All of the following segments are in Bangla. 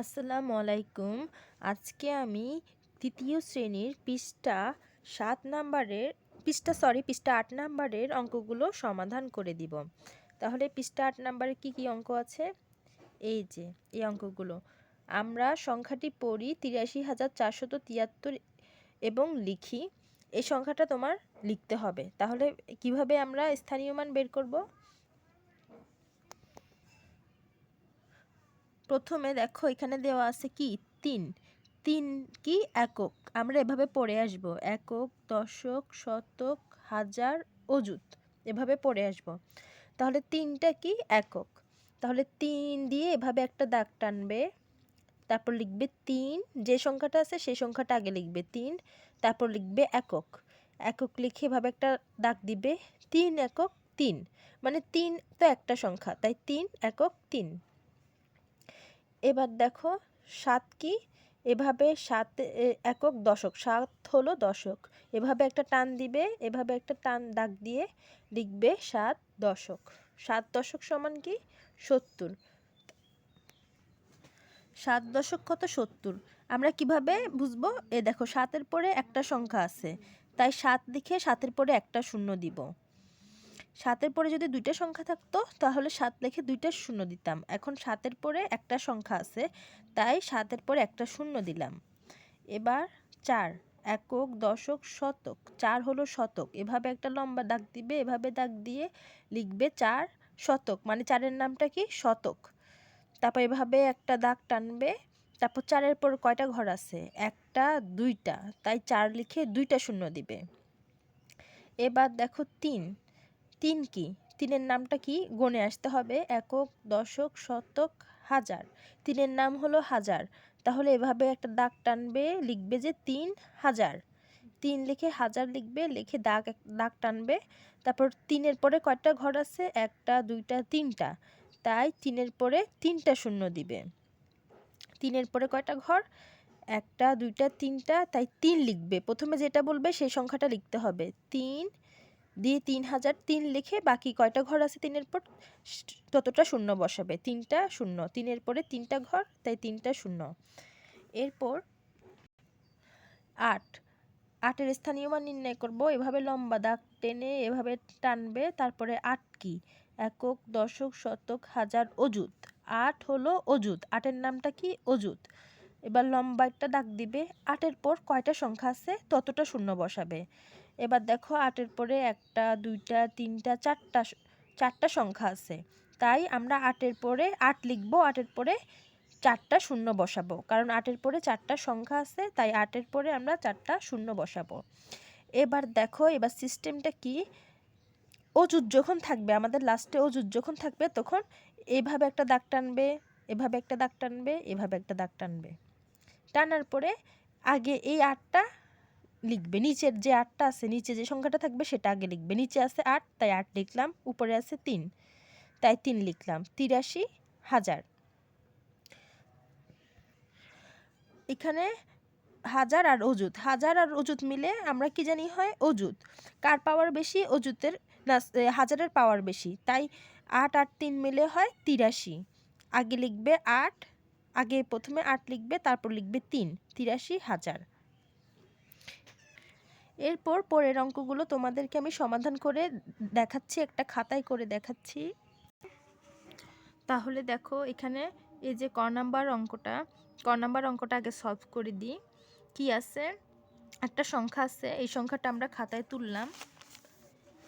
আসসালামু আলাইকুম। আজকে আমি তৃতীয় শ্রেণির পৃষ্ঠা সাত নাম্বারের পৃষ্ঠা সরি পৃষ্ঠা আট নাম্বারের অঙ্কগুলো সমাধান করে দিব। তাহলে পৃষ্ঠা আট নাম্বারে কি কি অঙ্ক আছে? এই যে, এই অঙ্কগুলো। আমরা সংখ্যাটি পড়ি তিরাশি হাজার চারশত তিয়াত্তর এবং লিখি। এই সংখ্যাটা তোমার লিখতে হবে। তাহলে কীভাবে আমরা স্থানীয় মান বের করব? প্রথমে দেখো এখানে দেওয়া আছে কি? তিন। তিন কি? একক। আমরা এভাবে পড়ে আসব। একক, দশক, শতক, হাজার, অযুত। এভাবে পড়ে আসব। তাহলে তিনটা কি? একক। তাহলে তিন দিয়ে এভাবে একটা দাগ টানবে। তারপর লিখবে তিন। যে সংখ্যাটা আছে সেই সংখ্যাটা আগে লিখবে তিন। তারপর লিখবে একক। একক লিখে এভাবে একটা দাগ দিবে। তিন একক তিন। মানে তিন তো একটা সংখ্যা। তাই তিন, একক, তিন। এবার দেখো, সাত কি? এভাবে সাত একক দশক, সাত হলো দশক। এভাবে একটা টান দিবে, এভাবে একটা টান, দাগ দিয়ে লিখবে সাত দশক। সাত দশক সমান কি? সত্তর। সাত দশক কত? সত্তর। আমরা কীভাবে বুঝব? এ দেখো, সাতের পরে একটা সংখ্যা আছে। তাই সাত লিখে সাতের পরে একটা শূন্য দিব। সাতের পরে যদি দুইটা সংখ্যা থাকতো, তাহলে সাত লিখে দুইটা শূন্য দিতাম। এখন সাতের পরে একটা সংখ্যা আছে, তাই সাতের পরে একটা শূন্য দিলাম। এবার চার, একক, দশক, শতক। চার হলো শতক। এভাবে একটা লম্বা দাগ দিবে, এভাবে দাগ দিয়ে লিখবে চার শতক। মানে চারের নামটা কি? শতক। তারপর এভাবে একটা দাগ টানবে। তারপর চারের পর কয়টা ঘর আছে? একটা, দুইটা। তাই চার লিখে দুইটা শূন্য দিবে। এবার দেখো তিন। তিন কি? তিনের নামটা কি? গণে আসতে হবে একক, দশক, শতক, হাজার। তিনের নাম হলো হাজার। তাহলে এভাবে একটা দাগ টানবে, লিখবে যে তিন হাজার। তিন লিখে হাজার লিখবে, লিখে দাগ দাগ টানবে। তারপর তিনের পরে কয়টা ঘর আছে? একটা, দুইটা, তিনটা। তাই তিনের পরে তিনটা শূন্য দিবে। তিনের পরে কয়টা ঘর? একটা, দুইটা, তিনটা। তাই তিন লিখবে। প্রথমে যেটা বলবে সেই সংখ্যাটা লিখতে হবে। তিন দিয়ে তিন হাজার তিন লিখে বাকি কয়টা ঘর আছে তিনের পর? ততটা শূন্য বসাবে। তিনটা শূন্য। তিনের পরে তিনটা ঘর, তাই তিনটা শূন্য। এরপর আট। আটের স্থানীয় মান নির্ণয় করব। এভাবে লম্বা দাগ টেনে এভাবে টানবে। তারপরে আট কি? একক, দশক, শতক, হাজার অজুত আট হলো অজুত আটের নামটা কি? অজুত এবার লম্বা একটা দাগ দিবে। আটের পর কয়টা সংখ্যা আছে? ততটা শূন্য বসাবে। এবার দেখো আটের পরে একটা, দুইটা, তিনটা, চারটা চারটা সংখ্যা আছে। তাই আমরা আটের পরে আট লিখব, আটের পরে চারটা শূন্য বসাবো। কারণ আটের পরে চারটা সংখ্যা আছে, তাই আটের পরে আমরা চারটা শূন্য বসাবো। এবার দেখো, এবার সিস্টেমটা কি? অজুত যখন থাকবে, আমাদের লাস্টে অজুত যখন থাকবে, তখন এভাবে একটা দাগ টানবে, এভাবে একটা দাগ টানবে, এভাবে একটা দাগ টানবে। টানার পরে আগে এই আটটা লিখবে। নিচের যে আটটা আছে, নিচে যে সংখ্যাটা থাকবে সেটা আগে লিখবে। নিচে আছে আট, তাই আট লিখলাম। উপরে আছে তিন, তাই তিন লিখলাম। তিরাশি হাজার। এখানে হাজার আর অজুত হাজার আর অজুত মিলে আমরা কি জানি হয়? অজুত কার পাওয়ার বেশি? অজুতের না হাজারের পাওয়ার বেশি। তাই আট আট, তিন মিলে হয় তিরাশি। আগে লিখবে আট, আগে প্রথমে আট লিখবে, তারপর লিখবে তিন। তিরাশি হাজার। এরপর পরের অঙ্কগুলো তোমাদেরকে আমি সমাধান করে দেখাচ্ছি, একটা খাতায় করে দেখাচ্ছি। তাহলে দেখো, এখানে এই যে ক নাম্বার অঙ্কটা, ক নাম্বার অঙ্কটা আগে সলভ করে দিই। কি আছে? একটা সংখ্যা আছে, এই সংখ্যাটা আমরা খাতায় তুললাম।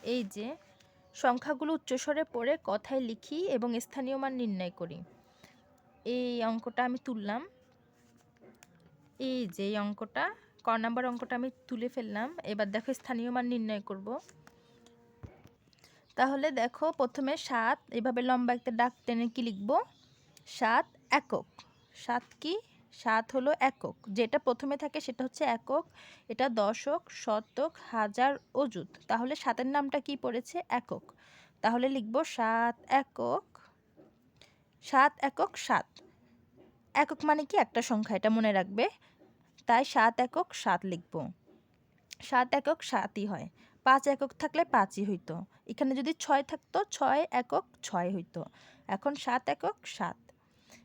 এই যে, সংখ্যাগুলো উচ্চস্বরে পড়ে কথায় লিখি এবং স্থানীয় মান নির্ণয় করি। এই অঙ্কটা আমি তুললাম। এই যে, এই অঙ্কটা ক নাম্বার অঙ্কটা আমি তুলে ফেললাম। এবার দেখো স্থানীয় মান নির্ণয় করব। তাহলে দেখো প্রথমে সাত, এভাবে লম্বা একটা ডাক টেনে কি লিখব? সাত একক। সাত কি? সাত হলো একক। যেটা প্রথমে থাকে সেটা হচ্ছে একক। এটা দশক, শতক, হাজার অযুত। তাহলে সাতের নামটা কি পড়েছে? একক। তাহলে লিখব সাত একক সাত একক সাত। একক মানে কি? একটা সংখ্যা, এটা মনে রাখবে। তাই সাত একক সাত লিখব। সাত একক সাতই হয়। পাঁচ একক থাকলে পাঁচই হইতো। এখানে যদি ছয় থাকতো, ছয় একক ছয় হইতো। এখন সাত একক সাত।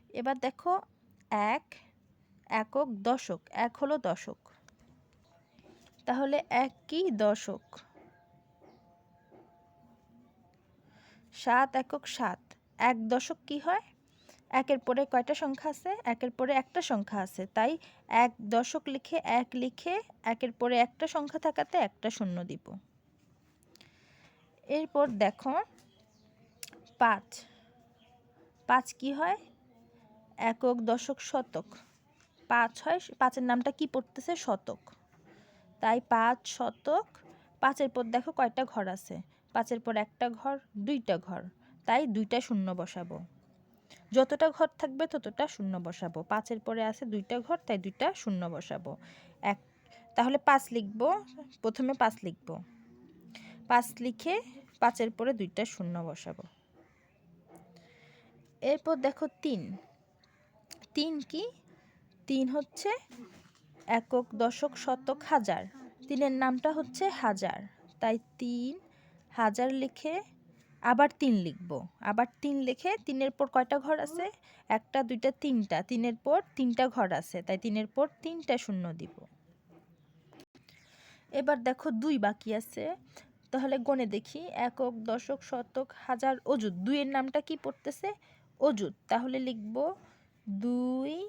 এবার দেখো, এক একক দশক। এক হলো দশক। তাহলে এক কি দশক। সাত একক সাত। এক দশক কি হয়? একের পরে কয়টা সংখ্যা আছে? একের পরে একটা সংখ্যা আছে। তাই এক দশক লিখে এক লিখে একের পরে একটা সংখ্যা থাকাতে একটা শূন্য দিব। এরপর দেখো, পাঁচ। পাঁচ কি হয়? একক, দশক, শতক। পাঁচ হয়, পাঁচের নামটা কি পড়তেছে? শতক। তাই পাঁচ, শতক, পাঁচের পর দেখো কয়টা ঘর আছে? পাঁচের পর একটা ঘর, দুইটা ঘর। তাই দুইটা শূন্য বসাবো। যতটা ঘর থাকবে ততটা শূন্য বসাবো। পাঁচের পরে আছে দুইটা ঘর, তাই দুইটা শূন্য বসাবো। এক, তাহলে পাঁচ লিখব। প্রথমে পাঁচ লিখব। পাঁচ লিখে পাঁচের পরে দুইটা শূন্য বসাবো। এরপর দেখো তিন। তিন কি? তিন হচ্ছে একক, দশক, শতক, হাজার। তিনের নামটা হচ্ছে হাজার। তাই তিন হাজার লিখে আবার তিন লিখব। আবার তিন লিখে তিনের পর কয়টা ঘর আছে? একটা, দুইটা, তিনটা। তিনের পর তিনটা ঘর আছে, তাই তিনের পর তিনটা শূন্য দিব। এবার দেখো দুই বাকি আছে। তাহলে গণে দেখি। একক, দশক, শতক, হাজার অজুত দুইয়ের নামটা কি পড়তেছে? অজুত তাহলে লিখব দুই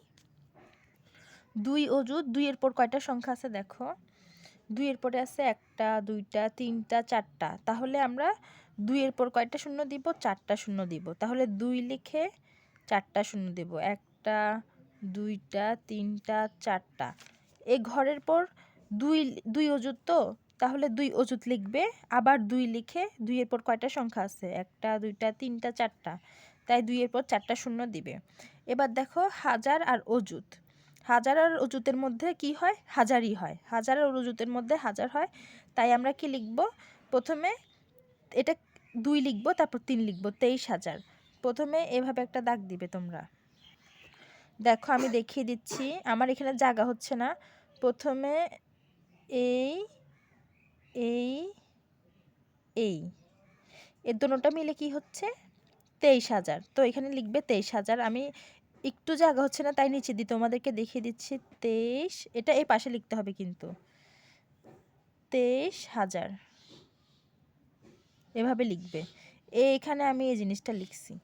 দুই অজুত দুইয়ের পর কয়টা সংখ্যা আছে দেখো? দুইয়ের পরে আছে একটা, দুইটা, তিনটা, চারটা। তাহলে আমরা দুইয়ের পর কয়টা শূন্য দিব? চারটা শূন্য দিব। তাহলে দুই লিখে চারটা শূন্য দিব। একটা, দুইটা, তিনটা, চারটা। এই ঘরের পর দুই দুই অজুত তো? তাহলে দুই অজুত লিখবে। আবার দুই লিখে দুইয়ের পর কয়টা সংখ্যা আছে? একটা, দুইটা, তিনটা, চারটা। তাই দুইয়ের পর চারটা শূন্য দিবে। এবার দেখো হাজার আর অজুত হাজার আর অজুতের মধ্যে কি হয়? হাজারই হয়। হাজার আর অজুতের মধ্যে হাজার হয়। তাই আমরা কি লিখব? প্রথমে এটা দুই লিখব, তারপর তিন লিখব, তেইশ হাজার। প্রথমে এভাবে একটা দাগ দিবে তোমরা। দেখো, আমি দেখিয়ে দিচ্ছি। আমার এখানে জায়গা হচ্ছে না। প্রথমে এই এই এই। এর দুটোটা মিলে কি হচ্ছে? তেইশ হাজার। তো এখানে লিখবে তেইশ হাজার। আমি একটু জায়গা হচ্ছে না, তাই নিচে দিই। তোমাদেরকে দেখিয়ে দিচ্ছি, তেইশ। এটা এই পাশে লিখতে হবে কিন্তু। তেইশ হাজার। এভাবে লিখবে। এখানে আমি এই জিনিসটা লিখছি।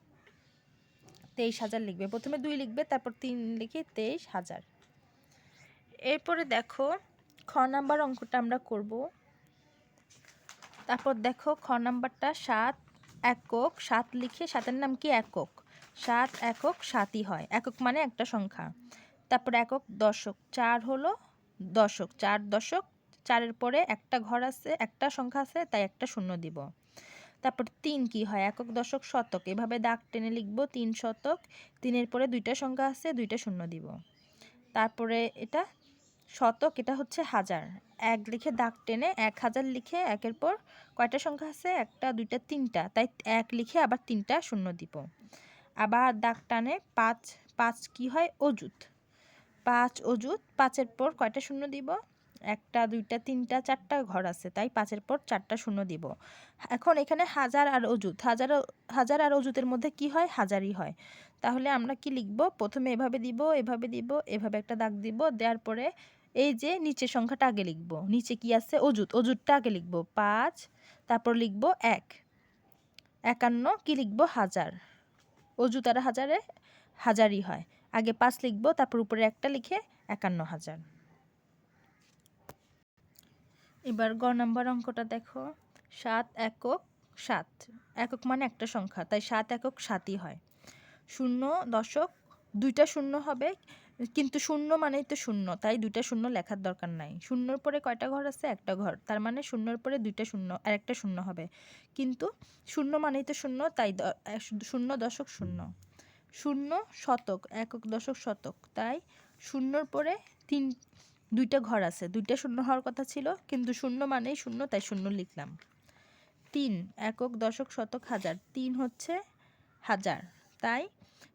তেইশ হাজার লিখবে। প্রথমে দুই লিখবে, তারপর তিন লিখে তেইশ হাজার। এরপরে দেখো, খ নাম্বার অঙ্কটা আমরা করব। তারপর দেখো, খ নাম্বারটা সাত একক, সাত লিখে সাতের নাম কি একক? সাত একক সাতই হয়। একক মানে একটা সংখ্যা। তারপর একক দশক। চার হলো দশক। চার দশক, চারের পরে একটা ঘর আছে, একটা সংখ্যা আছে, তাই একটা শূন্য দিব। তারপর তিন কি হয়? একক, দশক, শতক। এভাবে দাগ টেনে লিখব তিন শতক। তিনের পরে দুইটা সংখ্যা আছে, দুইটা শূন্য দিব। তারপরে এটা শতক, এটা হচ্ছে হাজার। এক লিখে দাগ টেনে এক হাজার লিখে একের পর কয়টা সংখ্যা আছে? একটা, দুইটা, তিনটা। তাই এক লিখে আবার তিনটা শূন্য দিব। আবার দাগ টানে পাঁচ পাঁচ কি হয়? অজুত পাঁচ অজুত পাঁচের পর কয়টা শূন্য দিব? একটা, দুইটা, তিনটা, চারটা ঘর আছে, তাই পাঁচের পর চারটা শূন্য দিব। এখন এখানে হাজার আর অজুত হাজার হাজার আর অজুতের মধ্যে কি হয়? হাজারই হয়। তাহলে আমরা কি লিখব? প্রথমে এভাবে দিব এভাবে দিব, এভাবে একটা দাগ দিব, দেওয়ার পরে এই যে নিচের সংখ্যাটা আগে লিখব। নিচে কি আছে? অজুত অজুতটা আগে লিখব। পাঁচ, তারপর লিখব এক। একান্ন, কি লিখব? হাজার। অজুত আর হাজারে হাজারই হয়। আগে পাঁচ লিখব, তারপর উপরে একটা লিখে একান্ন হাজার। এবার গ নাম্বার অঙ্কটা দেখো। সাত একক সাত। একক মানে একটা সংখ্যা, তাই সাত একক সাতই হয়। শূন্য দশক, দুইটা শূন্য হবে, কিন্তু শূন্য মানেই তো শূন্য, তাই দুইটা শূন্য লেখার দরকার নাই। শূন্যর পরে কয়টা ঘর আছে? একটা ঘর, তার মানে শূন্যর পরে দুইটা শূন্য আর একটা শূন্য হবে। কিন্তু শূন্য মানেই তো শূন্য, তাই শূন্য দশক শূন্য। শূন্য শতক, একক দশক শতক, তাই শূন্যর পরে তিন দুইটা ঘর আছে। দুইটা শূন্য হওয়ার কথা ছিল, কিন্তু শূন্য মানেই শূন্য, তাই শূন্য লিখলাম। তিন, একক, দশক, শতক, হাজার। তিন হচ্ছে হাজার। তাই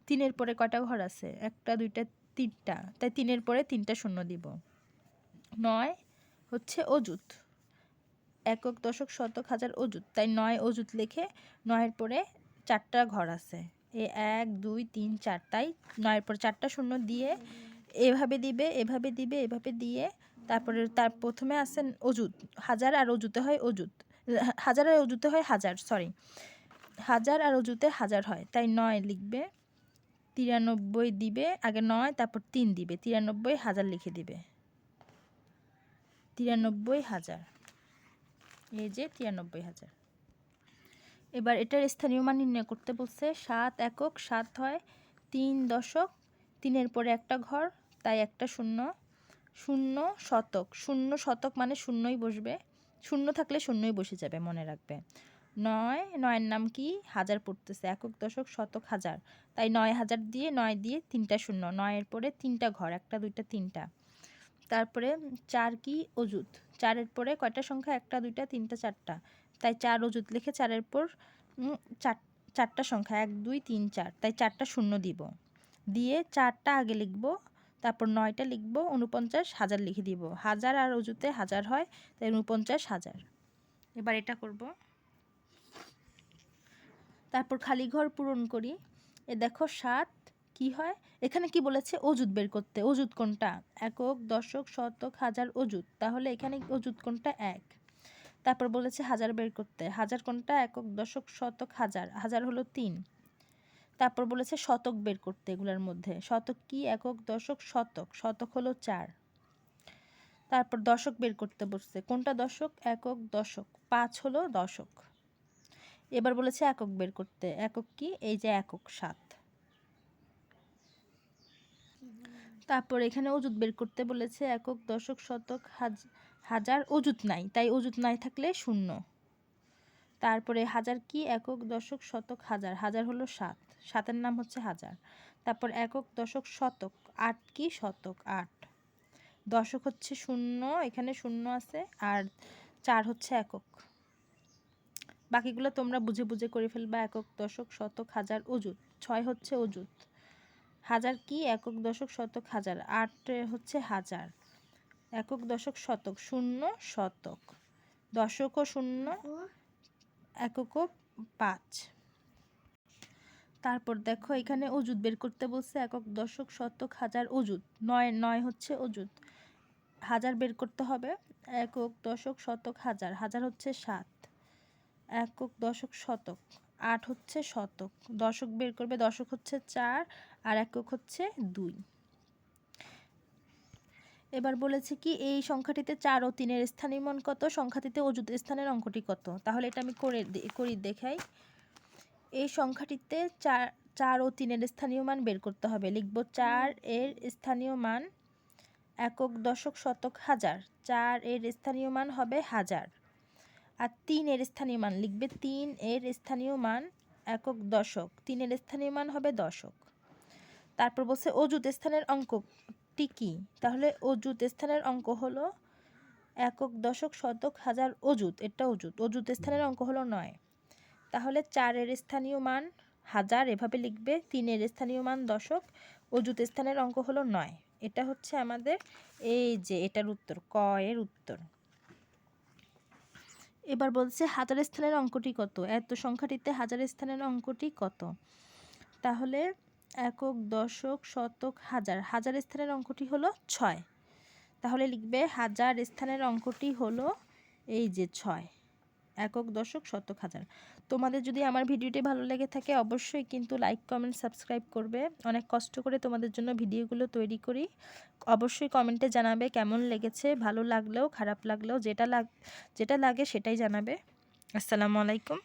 তিনের পরে কয়টা ঘর আছে? একটা, দুইটা, তিনটা। তাই তিনের পরে তিনটা শূন্য দিব। নয় হচ্ছে অজুত একক, দশক, শতক, হাজার অজুত তাই নয় অজুত লিখে নয়ের পরে চারটা ঘর আছে। এ এক, দুই, তিন, চার। তাই নয়ের পর চারটা শূন্য দিয়ে এভাবে দিবে এভাবে দিবে, এভাবে দিয়ে তারপরে তার প্রথমে আসেন অজুত হাজার আর অজুতে হয় অজুত হাজার আর অজুতে হয় হাজার সরি হাজার আর অজুতে হাজার হয়, তাই নয় লিখবে, তিরানব্বই দিবে, আগে নয়, তারপর তিন দিবে, তিরানব্বই হাজার লিখে দিবে, তিরানব্বই হাজার, এই যে তিরানব্বই হাজার। এবার এটার স্থানীয় মান নির্ণয় করতে বলছে, সাত একক সাত হয় তিন দশক তিনের পরে একটা ঘর, তাই একটা শূন্য। শূন্য শতক। শূন্য শতক মানে শূন্যই বসবে। শূন্য থাকলে শূন্যই বসে যাবে, মনে রাখবে। নয়, নয়ের নাম কি? হাজার পড়তেছে। একক দশক, শতক হাজার। তাই নয় হাজার দিয়ে, নয় দিয়ে তিনটা শূন্য। নয়ের পরে তিনটা ঘর, একটা, দুইটা, তিনটা। তারপরে চার কি? অজুত চারের পরে কয়টা সংখ্যা? একটা, দুইটা, তিনটা, চারটা। তাই চার অজুত লিখে চারের পর চার, চারটা সংখ্যা। এক, দুই, তিন, চার। তাই চারটা শূন্য দিব। দিয়ে চারটা আগে লিখব, তারপর নয়টা লিখব উনপঞ্চাশ হাজার লিখে দিব। হাজার আর অজুতে হাজার হয়, তাই উনপঞ্চাশ হাজার। এবার এটা করব। তারপর খালি ঘর পূরণ করি। এ দেখো সাত, কি হয়? এখানে কি বলেছে? অজুত বের করতে। অজুত কোনটা? একক, দশক, শতক, হাজার অজুত তাহলে এখানে অজুত কোনটা? এক। তারপর বলেছে হাজার বের করতে। হাজার কোনটা? একক, দশক, শতক, হাজার। হাজার হলো তিন। তারপর বলেছে শতক বের করতে এগুলোর মধ্যে। শতক কি একক? দশক শতক। শতক হলো চার। তারপর দশক বের করতে বসছে কোনটা দশক? একক দশক। পাঁচ হলো দশক। এবার বলেছে একক বের করতে। একক কি? এই যে একক সাত। তারপর এখানে অজুত বের করতে বলেছে, একক, দশক, শতক, হাজ- হাজার। অজুত নাই। তাই অজুত নাই থাকলে শূন্য। তারপরে হাজার কি? একক, দশক, শতক, হাজার। হাজার হলো সাত। সাতের নাম হচ্ছে হাজার। তারপর একক, দশক, শতক। আট কি? শতক, আট। দশক হচ্ছে শূন্য, এখানে শূন্য আছে। আর চার হচ্ছে একক। বাকিগুলো তোমরা বুঝে বুঝে করে ফেলবা। একক, দশক, শতক, হাজার অজুত ছয় হচ্ছে অজুত হাজার কি? একক, দশক, শতক, হাজার। আট হচ্ছে হাজার। একক, দশক, শতক। শূন্য, শতক। দশক ও শূন্য একক ও পাঁচ। তারপর দেখো এখানে অজুত বের করতে বলছে, একক, দশক, শতক, হাজার অজুত নয় নয় হচ্ছে অজুত হাজার বের করতে হবে, একক, দশক, শতক, হাজার। হাজার হচ্ছে সাত। একক, দশক, শতক। আট হচ্ছে শতক। দশক বের করবে, দশক হচ্ছে চার আর একক হচ্ছে দুই। এবার বলেছে কি, এই সংখ্যাটিতে চার ও তিনের স্থানীয় মান কত? সংখ্যাটিতে অযুত স্থানের অঙ্কটি কত? তাহলে এটা আমি করে করি, দেখাই। এই সংখ্যাটিতে চার চার ও তিনের স্থানীয় মান বের করতে হবে। লিখব চার এর স্থানীয় মান একক দশক শতক হাজার। চার এর স্থানীয় মান হবে হাজার। আর তিন এর স্থানীয় মান, লিখবে তিন এর স্থানীয় মান একক দশক। তিনের স্থানীয় মান হবে দশক। তারপর বলছে অযুত স্থানের অঙ্কটি কি? তাহলে অযুত স্থানের অঙ্ক হলো একক দশক শতক হাজার অযুত, এটা অযুত অযুত স্থানের অঙ্ক হলো নয়। তাহলে চারের স্থানীয় মান হাজার, এভাবে লিখবে, তিনের স্থানীয় মান দশক, অযুত স্থানের অঙ্ক হলো নয়। এটা হচ্ছে আমাদের এই যে, এটার উত্তর, ক এর উত্তর। এবার বলছে হাজার স্থানের অঙ্কটি কত? এত সংখ্যাটিতে হাজার স্থানের অঙ্কটি কত? তাহলে একক দশক শতক হাজার। হাজার স্থানের অঙ্কটি হলো ছয়। তাহলে লিখবে হাজার স্থানের অঙ্কটি হলো এই যে ছয়। একক দশক শতক হাজার। তোমাদের যদি আমার ভিডিওটি ভালো লেগে থাকে অবশ্যই কিন্তু লাইক কমেন্ট সাবস্ক্রাইব করবে। অনেক কষ্ট করে তোমাদের জন্য ভিডিওগুলো তৈরি করি। অবশ্যই কমেন্টে জানাবে কেমন লেগেছে, ভালো লাগলেও, খারাপ লাগলেও, যেটা লাগ, যেটা লাগে সেটাই জানাবে। আসসালামু আলাইকুম।